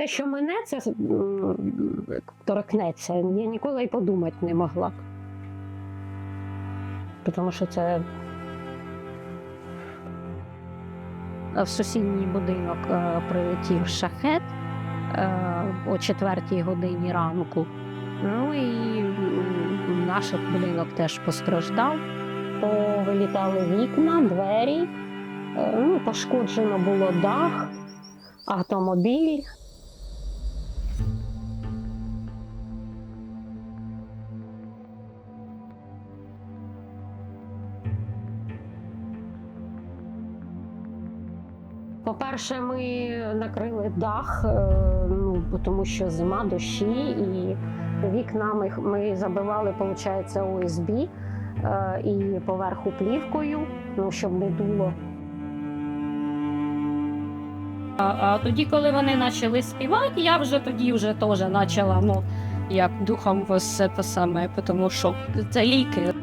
те, що мене це торкнеться, я ніколи й подумати не могла. Тому що це в сусідній будинок е, прилетів шахет е, о четвертій годині ранку. Ну і наш будинок теж постраждав. Повилітали вікна, двері, е, ну, пошкоджено було дах, автомобіль. По-перше, ми накрили дах, е, ну, тому що зима, дощі, і вікна ми, ми забивали, виходить, ОСБ е, і поверху плівкою, ну, щоб не дуло. А, а тоді, коли вони почали співати, я вже тоді вже теж почала, ну, як духом все те саме, тому що це ліки.